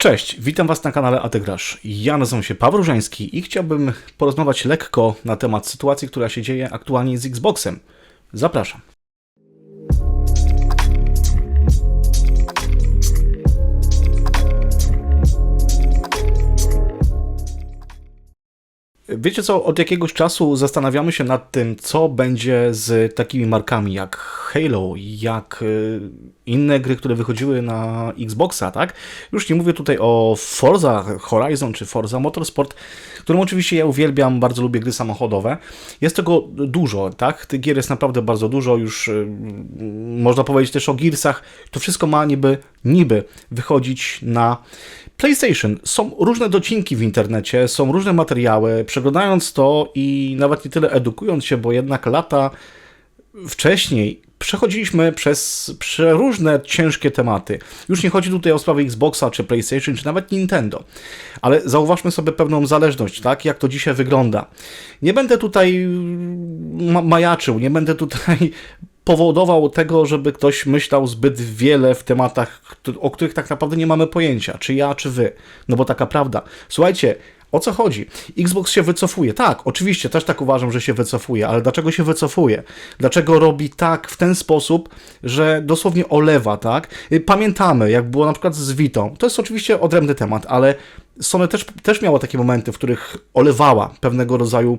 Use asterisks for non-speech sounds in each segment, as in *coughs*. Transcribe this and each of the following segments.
Cześć, witam Was na kanale Ategrasz. Ja nazywam się Paweł Żański i chciałbym porozmawiać lekko na temat sytuacji, która się dzieje aktualnie z Xboxem. Zapraszam. Wiecie co, od jakiegoś czasu zastanawiamy się nad tym, co będzie z takimi markami jak Halo, jak y, inne gry, które wychodziły na Xboxa, tak? Już nie mówię tutaj o Forza Horizon czy Forza Motorsport, którą oczywiście ja uwielbiam, bardzo lubię gry samochodowe. Jest tego dużo, tak? Tych gier jest naprawdę bardzo dużo, już y, można powiedzieć też o Gearsach. To wszystko ma niby, niby wychodzić na PlayStation. Są różne docinki w internecie, są różne materiały. Przeglądając to i nawet nie tyle edukując się, bo jednak lata wcześniej przechodziliśmy przez przeróżne ciężkie tematy. Już nie chodzi tutaj o sprawy Xboxa, czy PlayStation, czy nawet Nintendo, ale zauważmy sobie pewną zależność, tak, jak to dzisiaj wygląda. Nie będę tutaj ma majaczył, nie będę tutaj *laughs* powodował tego, żeby ktoś myślał zbyt wiele w tematach, o których tak naprawdę nie mamy pojęcia, czy ja, czy wy. No bo taka prawda. Słuchajcie, o co chodzi? Xbox się wycofuje. Tak, oczywiście, też tak uważam, że się wycofuje, ale dlaczego się wycofuje? Dlaczego robi tak w ten sposób, że dosłownie olewa, tak? Pamiętamy, jak było na przykład z Witą. To jest oczywiście odrębny temat, ale Sony też, też miała takie momenty, w których olewała pewnego rodzaju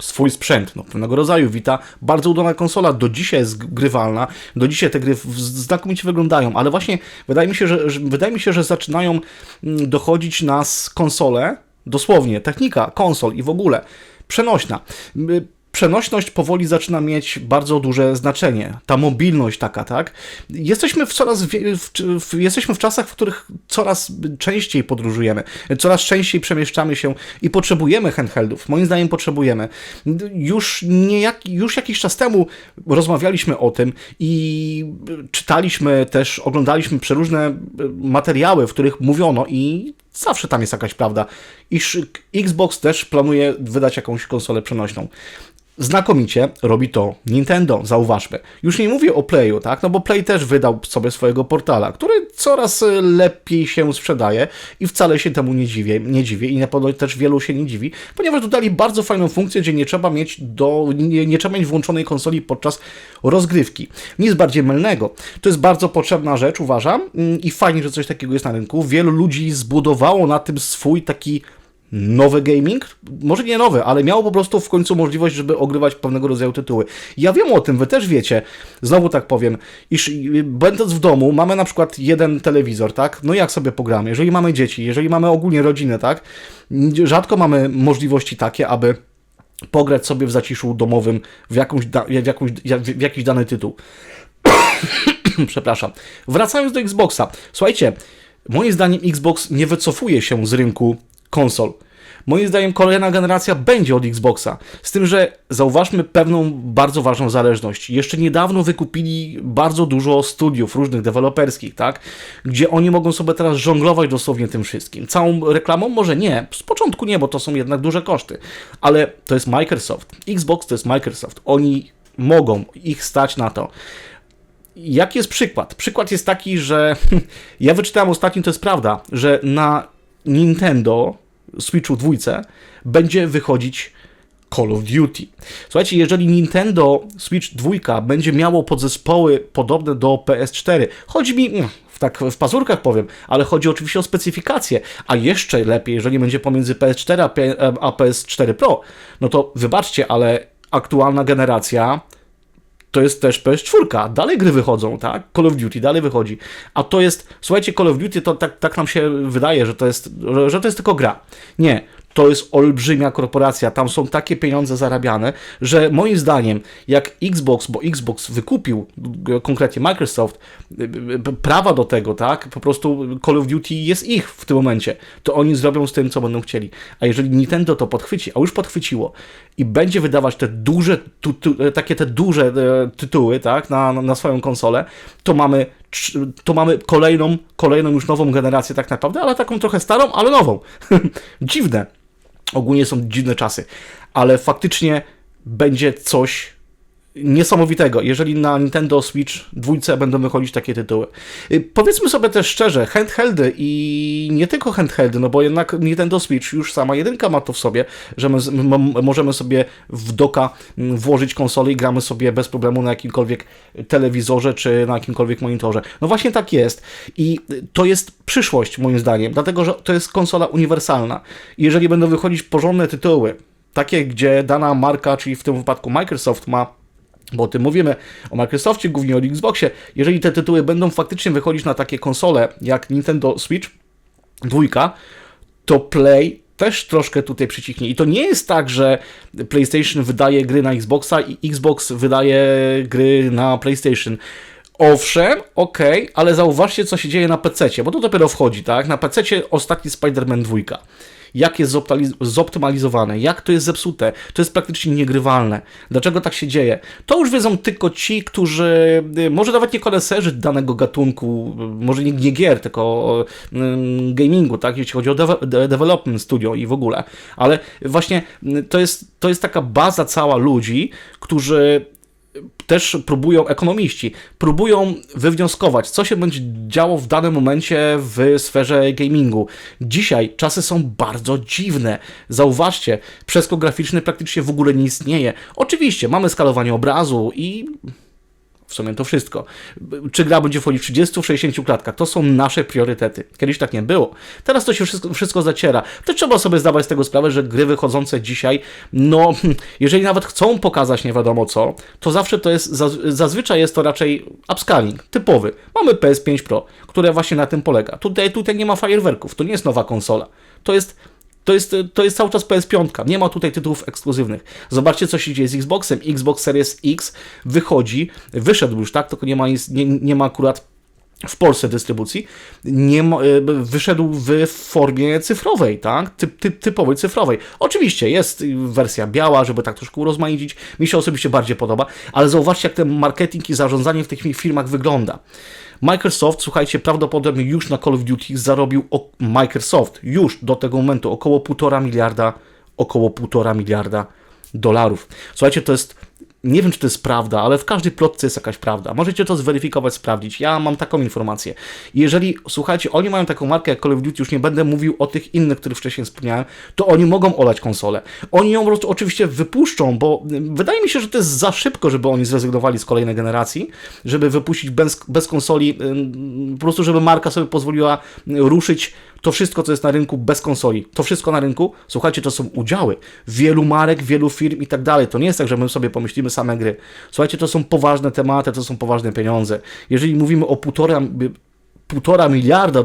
swój sprzęt, no, pewnego rodzaju Vita, bardzo udana konsola, do dzisiaj jest grywalna, do dzisiaj te gry znakomicie wyglądają, ale właśnie wydaje mi się, że, że wydaje mi się, że zaczynają mm, dochodzić nas konsole, dosłownie, technika konsol i w ogóle przenośna przenośność powoli zaczyna mieć bardzo duże znaczenie. Ta mobilność taka, tak? Jesteśmy w coraz w, w, jesteśmy w czasach, w których coraz częściej podróżujemy, coraz częściej przemieszczamy się i potrzebujemy handheldów. Moim zdaniem potrzebujemy. Już, nie jak, już jakiś czas temu rozmawialiśmy o tym i czytaliśmy też, oglądaliśmy przeróżne materiały, w których mówiono i zawsze tam jest jakaś prawda, iż Xbox też planuje wydać jakąś konsolę przenośną. Znakomicie robi to Nintendo, zauważmy. Już nie mówię o Playu, tak? No bo Play też wydał sobie swojego portala, który coraz lepiej się sprzedaje i wcale się temu nie dziwię, nie dziwię i na pewno też wielu się nie dziwi, ponieważ dodali bardzo fajną funkcję, gdzie nie trzeba mieć do, nie, nie trzeba mieć włączonej konsoli podczas rozgrywki. Nic bardziej mylnego. To jest bardzo potrzebna rzecz, uważam, i fajnie, że coś takiego jest na rynku. Wielu ludzi zbudowało na tym swój taki nowy gaming, może nie nowy, ale miało po prostu w końcu możliwość, żeby ogrywać pewnego rodzaju tytuły. Ja wiem o tym, wy też wiecie, znowu tak powiem, iż będąc w domu, mamy na przykład jeden telewizor, tak? No jak sobie pogramy? Jeżeli mamy dzieci, jeżeli mamy ogólnie rodzinę, tak? Rzadko mamy możliwości takie, aby pograć sobie w zaciszu domowym w, jakąś w, jakąś, w jakiś dany tytuł. *coughs* Przepraszam. Wracając do Xboxa. Słuchajcie, moim zdaniem Xbox nie wycofuje się z rynku konsol. Moim zdaniem kolejna generacja będzie od Xboxa. Z tym, że zauważmy pewną bardzo ważną zależność. Jeszcze niedawno wykupili bardzo dużo studiów różnych deweloperskich, tak? Gdzie oni mogą sobie teraz żonglować dosłownie tym wszystkim. Całą reklamą może nie. Z początku nie, bo to są jednak duże koszty. Ale to jest Microsoft. Xbox to jest Microsoft. Oni mogą, ich stać na to. Jaki jest przykład? Przykład jest taki, że *laughs* ja wyczytałem ostatnio, to jest prawda, że na Nintendo Switchu dwójce będzie wychodzić Call of Duty. Słuchajcie, jeżeli Nintendo Switch 2 będzie miało podzespoły podobne do PS4, chodzi mi mm, w tak w pazurkach powiem, ale chodzi oczywiście o specyfikację, a jeszcze lepiej, jeżeli będzie pomiędzy PS4 a PS4 Pro, no to wybaczcie, ale aktualna generacja to jest też PS4. Dalej gry wychodzą, tak? Call of Duty dalej wychodzi. A to jest, słuchajcie, Call of Duty to tak, tak nam się wydaje, że to jest, że to jest tylko gra. Nie to jest olbrzymia korporacja, tam są takie pieniądze zarabiane, że moim zdaniem, jak Xbox, bo Xbox wykupił, konkretnie Microsoft, prawa do tego, tak, po prostu Call of Duty jest ich w tym momencie, to oni zrobią z tym, co będą chcieli. A jeżeli Nintendo to podchwyci, a już podchwyciło i będzie wydawać te duże, tu, tu, takie te duże e, tytuły, tak, na, na swoją konsolę, to mamy to mamy kolejną, kolejną już nową generację tak naprawdę, ale taką trochę starą, ale nową. *laughs* Dziwne. Ogólnie są dziwne czasy, ale faktycznie będzie coś niesamowitego, jeżeli na Nintendo Switch dwójce będą wychodzić takie tytuły. Y, Powiedzmy sobie też szczerze, handheldy i nie tylko handheldy, no bo jednak Nintendo Switch już sama jedynka ma to w sobie, że my możemy sobie w doka włożyć konsolę i gramy sobie bez problemu na jakimkolwiek telewizorze czy na jakimkolwiek monitorze. No właśnie tak jest i to jest przyszłość moim zdaniem, dlatego że to jest konsola uniwersalna. Jeżeli będą wychodzić porządne tytuły, takie gdzie dana marka, czyli w tym wypadku Microsoft ma bo o tym mówimy, o Microsoftie, głównie o Xboxie. Jeżeli te tytuły będą faktycznie wychodzić na takie konsole jak Nintendo Switch dwójka, to Play też troszkę tutaj przycichnie. I to nie jest tak, że PlayStation wydaje gry na Xboxa i Xbox wydaje gry na PlayStation. Owszem, okej, ale zauważcie, co się dzieje na PC, bo to dopiero wchodzi, tak? Na PC ostatni Spider-Man 2 jak jest zoptymalizowane, jak to jest zepsute, to jest praktycznie niegrywalne. Dlaczego tak się dzieje? To już wiedzą tylko ci, którzy, y, może nawet nie koneserzy danego gatunku, y, może nie, nie gier, tylko gamingu, tak, jeśli chodzi o deve- de- development studio i w ogóle, ale właśnie y, to jest, to jest taka baza cała ludzi, którzy też próbują, ekonomiści, próbują wywnioskować, co się będzie działo w danym momencie w sferze gamingu. Dzisiaj czasy są bardzo dziwne. Zauważcie, przeskok graficzny praktycznie w ogóle nie istnieje. Oczywiście, mamy skalowanie obrazu i w sumie to wszystko. Czy gra będzie w 30, w 60 klatkach? To są nasze priorytety. Kiedyś tak nie było. Teraz to się wszystko, wszystko zaciera. To trzeba sobie zdawać z tego sprawę, że gry wychodzące dzisiaj, no, *laughs* jeżeli nawet chcą pokazać nie wiadomo co, to zawsze to jest, zaz- zazwyczaj jest to raczej upscaling, typowy. Mamy PS5 Pro, które właśnie na tym polega. Tutaj, tutaj nie ma fajerwerków, to nie jest nowa konsola. To jest to jest, to jest cały czas PS5. Nie ma tutaj tytułów ekskluzywnych. Zobaczcie, co się dzieje z Xboxem. Xbox Series X wychodzi, wyszedł już, tak? Tylko nie ma, nie, nie ma akurat w Polsce dystrybucji, nie ma, e, wyszedł w formie cyfrowej, tak? Typ, typ, typowej cyfrowej. Oczywiście jest wersja biała, żeby tak troszkę urozmaicić. Mi się osobiście bardziej podoba, ale zauważcie, jak ten marketing i zarządzanie w tych firmach wygląda. Microsoft, słuchajcie, prawdopodobnie już na Call of Duty zarobił Microsoft już do tego momentu około 1,5 miliarda, około 1,5 miliarda dolarów. Słuchajcie, to jest nie wiem, czy to jest prawda, ale w każdej plotce jest jakaś prawda. Możecie to zweryfikować, sprawdzić. Ja mam taką informację. Jeżeli, słuchajcie, oni mają taką markę jak Call of Duty, już nie będę mówił o tych innych, których wcześniej wspomniałem, to oni mogą olać konsolę. Oni ją po prostu oczywiście wypuszczą, bo y, wydaje mi się, że to jest za szybko, żeby oni zrezygnowali z kolejnej generacji, żeby wypuścić bez, bez konsoli, po prostu żeby marka sobie pozwoliła y, ruszyć to wszystko, co jest na rynku bez konsoli, to wszystko na rynku, słuchajcie, to są udziały wielu marek, wielu firm i tak dalej. To nie jest tak, że my sobie pomyślimy same gry. Słuchajcie, to są poważne tematy, to są poważne pieniądze. Jeżeli mówimy o półtora, półtora miliarda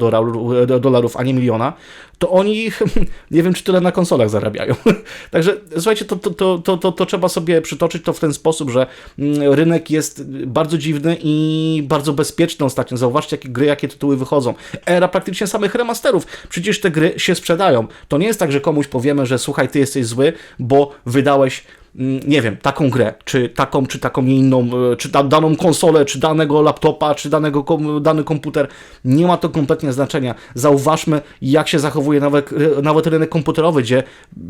dolarów, a nie miliona, to oni *laughs* nie wiem, czy tyle na konsolach zarabiają. *laughs* Także słuchajcie, to, to, to, to, to, trzeba sobie przytoczyć to w ten sposób, że mm, rynek jest bardzo dziwny i bardzo bezpieczny ostatnio. Zauważcie, jakie gry, jakie tytuły wychodzą. Era praktycznie samych remasterów. Przecież te gry się sprzedają. To nie jest tak, że komuś powiemy, że słuchaj, ty jesteś zły, bo wydałeś nie wiem, taką grę, czy taką, czy taką nie inną, e, czy da, daną konsolę, czy danego laptopa, czy danego, kom- dany komputer. Nie ma to kompletnie znaczenia. Zauważmy, jak się zachowuje nawet, ry- nawet rynek komputerowy, gdzie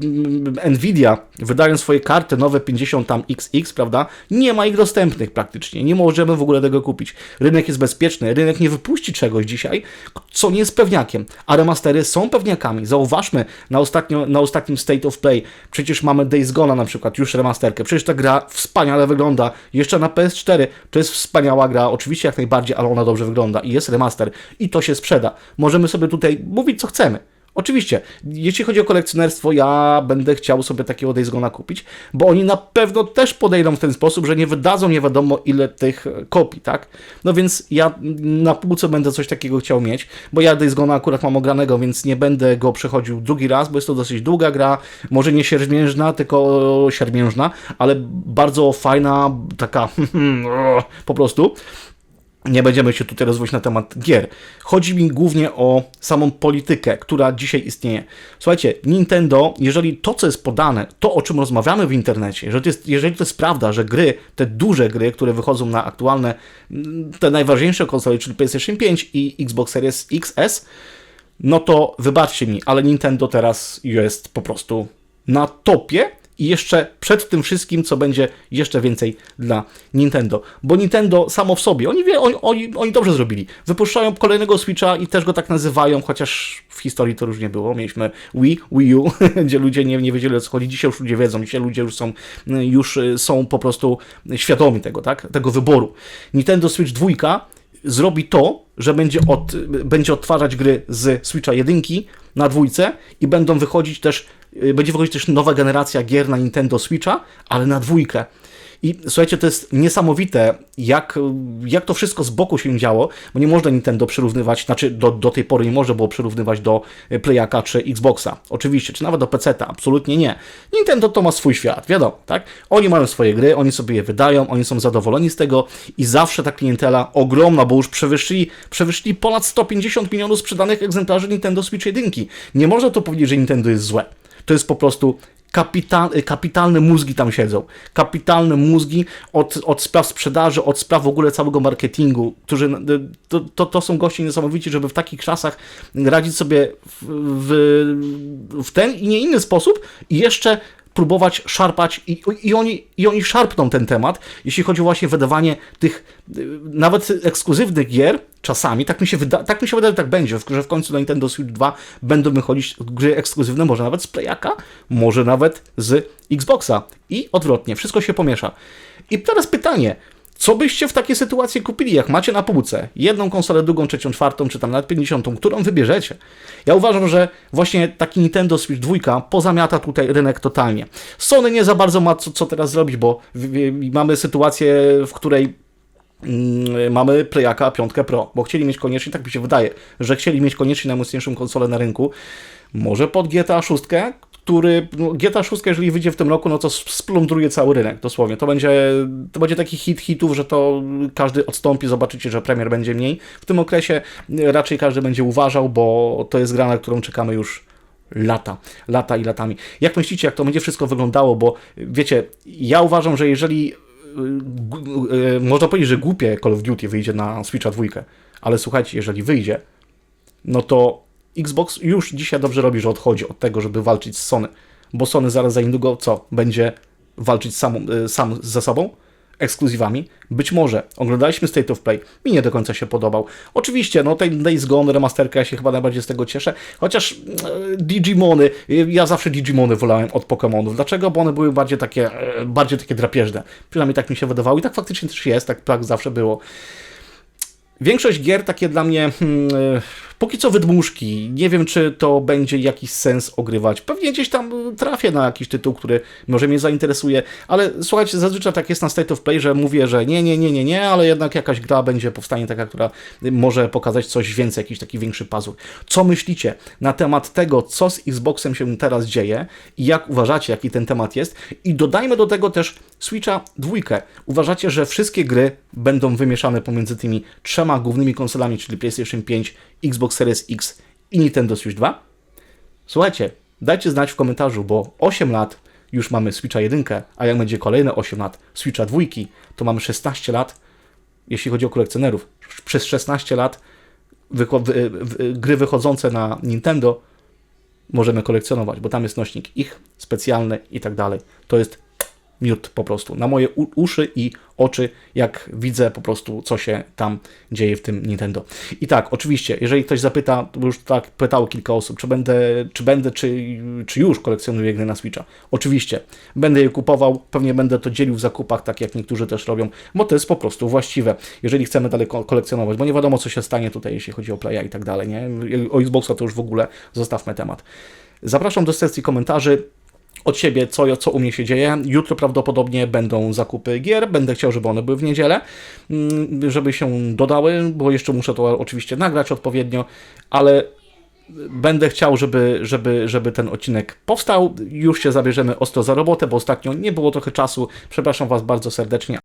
mm, Nvidia, wydając swoje karty nowe 50 tam XX, prawda, nie ma ich dostępnych praktycznie. Nie możemy w ogóle tego kupić. Rynek jest bezpieczny, rynek nie wypuści czegoś dzisiaj, co nie jest pewniakiem, a remastery są pewniakami. Zauważmy na, ostatnio, na ostatnim State of Play, przecież mamy Days Gone na przykład, już remasterkę. Przecież ta gra wspaniale wygląda. Jeszcze na PS4 to jest wspaniała gra, oczywiście jak najbardziej, ale ona dobrze wygląda i jest remaster i to się sprzeda. Możemy sobie tutaj mówić co chcemy. Oczywiście, jeśli chodzi o kolekcjonerstwo, ja będę chciał sobie takiego Days Gone'a kupić, bo oni na pewno też podejdą w ten sposób, że nie wydadzą nie wiadomo ile tych kopii, tak? No więc ja na półce będę coś takiego chciał mieć, bo ja Days Gone'a akurat mam ogranego, więc nie będę go przechodził drugi raz, bo jest to dosyć długa gra, może nie siermiężna, tylko siermiężna, ale bardzo fajna, taka *laughs* po prostu nie będziemy się tutaj rozwodzić na temat gier. Chodzi mi głównie o samą politykę, która dzisiaj istnieje. Słuchajcie, Nintendo, jeżeli to, co jest podane, to, o czym rozmawiamy w internecie, jeżeli to jest, jeżeli to jest prawda, że gry, te duże gry, które wychodzą na aktualne, mm, te najważniejsze konsole, czyli PlayStation 5 i Xbox Series XS, no to wybaczcie mi, ale Nintendo teraz jest po prostu na topie i jeszcze przed tym wszystkim, co będzie jeszcze więcej dla Nintendo. Bo Nintendo samo w sobie, oni, wie, oni, oni, oni dobrze zrobili. Wypuszczają kolejnego Switcha i też go tak nazywają, chociaż w historii to różnie było. Mieliśmy Wii, Wii U, *laughs* gdzie ludzie nie, nie wiedzieli o co chodzi. Dzisiaj już ludzie wiedzą, dzisiaj ludzie już są, już y, są po prostu świadomi tego, tak? tego wyboru. Nintendo Switch 2 zrobi to, że będzie, od, będzie odtwarzać gry z Switcha 1 na dwójce i będą wychodzić też, y, będzie wychodzić też nowa generacja gier na Nintendo Switcha, ale na dwójkę. I słuchajcie, to jest niesamowite, jak, jak to wszystko z boku się działo, bo nie można Nintendo przyrównywać, znaczy do, do tej pory nie może było przyrównywać do Playaka czy Xboxa. Oczywiście, czy nawet do PC-ta. Absolutnie nie. Nintendo to ma swój świat, wiadomo, tak? Oni mają swoje gry, oni sobie je wydają, oni są zadowoleni z tego i zawsze ta klientela ogromna, bo już przewyższyli, przewyższyli ponad 150 milionów sprzedanych egzemplarzy Nintendo Switch 1. Nie można to powiedzieć, że Nintendo jest złe. To jest po prostu kapital, kapitalne mózgi tam siedzą. Kapitalne mózgi od, od spraw sprzedaży, od spraw w ogóle całego marketingu, którzy to, to, to są goście niesamowici, żeby w takich czasach radzić sobie w, w, w ten i nie inny sposób i jeszcze próbować szarpać i, i, oni, i oni szarpną ten temat, jeśli chodzi o właśnie wydawanie tych y, nawet ekskluzywnych gier, czasami, tak mi się wyda, tak mi się wydaje, tak będzie, że w końcu na Nintendo Switch 2 będą wychodzić gry ekskluzywne, może nawet z Playaka, może nawet z Xboxa i odwrotnie, wszystko się pomiesza. I teraz pytanie, co byście w takiej sytuacji kupili, jak macie na półce jedną konsolę, drugą, trzecią, czwartą, czy tam nawet 50, którą wybierzecie? Ja uważam, że właśnie taki Nintendo Switch 2 pozamiata tutaj rynek totalnie. Sony nie za bardzo ma co, co teraz zrobić, bo mamy sytuację, w której mm, mamy Playaka 5 Pro, bo chcieli mieć koniecznie, tak mi się wydaje, że chcieli mieć koniecznie najmocniejszą konsolę na rynku. Może pod GTA 6, który no, GTA 6, jeżeli wyjdzie w tym roku, no to splądruje cały rynek, dosłownie. To będzie, to będzie taki hit hitów, że to każdy odstąpi, zobaczycie, że premier będzie mniej. W tym okresie raczej każdy będzie uważał, bo to jest gra, na którą czekamy już lata, lata i latami. Jak myślicie, jak to będzie wszystko wyglądało? Bo wiecie, ja uważam, że jeżeli yy, można powiedzieć, że głupie Call of Duty wyjdzie na Switcha 2, ale słuchajcie, jeżeli wyjdzie, no to Xbox już dzisiaj dobrze robi, że odchodzi od tego, żeby walczyć z Sony, bo Sony zaraz za niedługo co? Będzie walczyć sam, y, sam ze sobą? Ekskluzywami? Być może. Oglądaliśmy State of Play. Mi nie do końca się podobał. Oczywiście, no tej Days Gone remasterka, ja się chyba najbardziej z tego cieszę. Chociaż e, Digimony, ja zawsze Digimony wolałem od Pokémonów. Dlaczego? Bo one były bardziej takie, e, bardziej takie drapieżne. Przynajmniej tak mi się wydawało i tak faktycznie też jest, tak, tak zawsze było. Większość gier takie dla mnie hmm, póki co wydmuszki. Nie wiem, czy to będzie jakiś sens ogrywać. Pewnie gdzieś tam trafię na jakiś tytuł, który może mnie zainteresuje, ale słuchajcie, zazwyczaj tak jest na State of Play, że mówię, że nie, nie, nie, nie, nie, ale jednak jakaś gra będzie powstanie taka, która może pokazać coś więcej, jakiś taki większy pazur. Co myślicie na temat tego, co z Xboxem się teraz dzieje i jak uważacie, jaki ten temat jest? I dodajmy do tego też Switcha dwójkę. Uważacie, że wszystkie gry będą wymieszane pomiędzy tymi trzema głównymi konsolami, czyli PlayStation 5, Xbox Series X i Nintendo Switch 2? Słuchajcie, dajcie znać w komentarzu, bo 8 lat już mamy Switcha 1, a jak będzie kolejne 8 lat Switcha 2, to mamy 16 lat, jeśli chodzi o kolekcjonerów. Przez 16 lat gry wychodzące na Nintendo możemy kolekcjonować, bo tam jest nośnik ich specjalny i tak dalej. To jest miód po prostu na moje uszy i oczy, jak widzę po prostu, co się tam dzieje w tym Nintendo. I tak, oczywiście, jeżeli ktoś zapyta, bo już tak pytało kilka osób, czy będę, czy będę, czy, czy już kolekcjonuję gry na Switcha. Oczywiście, będę je kupował, pewnie będę to dzielił w zakupach, tak jak niektórzy też robią, bo to jest po prostu właściwe, jeżeli chcemy dalej kolekcjonować, bo nie wiadomo, co się stanie tutaj, jeśli chodzi o Playa i tak dalej, nie? O Xboxa to już w ogóle zostawmy temat. Zapraszam do sekcji komentarzy od siebie, co, co u mnie się dzieje. Jutro prawdopodobnie będą zakupy gier. Będę chciał, żeby one były w niedzielę, mm, żeby się dodały, bo jeszcze muszę to oczywiście nagrać odpowiednio, ale będę chciał, żeby, żeby, żeby ten odcinek powstał. Już się zabierzemy ostro za robotę, bo ostatnio nie było trochę czasu. Przepraszam Was bardzo serdecznie.